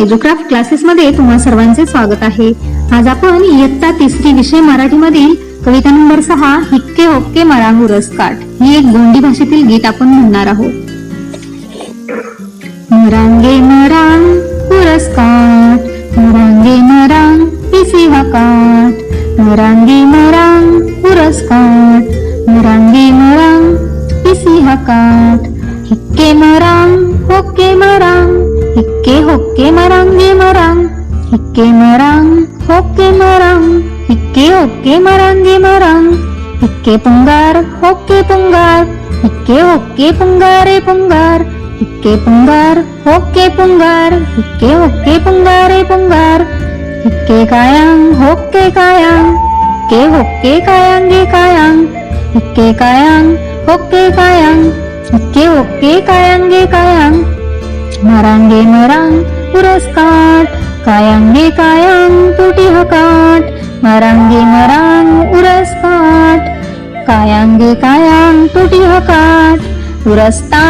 एज्युक्राफ्ट classes मध्ये तुम्हा सर्वांचे स्वागत आहे. आज आपण इयत्ता तिसरी विषय मराठीमधील कविता नंबर सहा हिक्के होक्के मरांगू रसकाठ ही एक गोंडी भाषेतील गीत आपण म्हणणार आहोत. मरांगे मरांग उरसकाठ मरांगे मरांग पिसी काठ मरांगे मरांग उरसकाठ मरांगे मरांग पिसी काठ हिक्के मरांग होक्के मरांग हिक्के होक्के मरांगे मरांग हिक्के मरांग होक्के मरांग हिक्के होक्के मरांगे मरांग हिक्के पुंगार होक्के पुंगार हिक्के होक्के पुंगारे पुंगार हिक्के पुंगार होक्के पुंगार हिक्के होक्के पुंगारे पुंगार हिक्के कायांग होक्के कायांग हिक्के होक्के कायांगे कायांग हिक्के कायांग होक्के कायांग हिक्के होक्के कायांगे कायांग। मरांगे मरांग पुरस्कार. कायांगे कायांग तुटी हकाट. मरांगे मरांग उरसकाठ कायांगे कायांग तुटी हकाट. पुरस्कार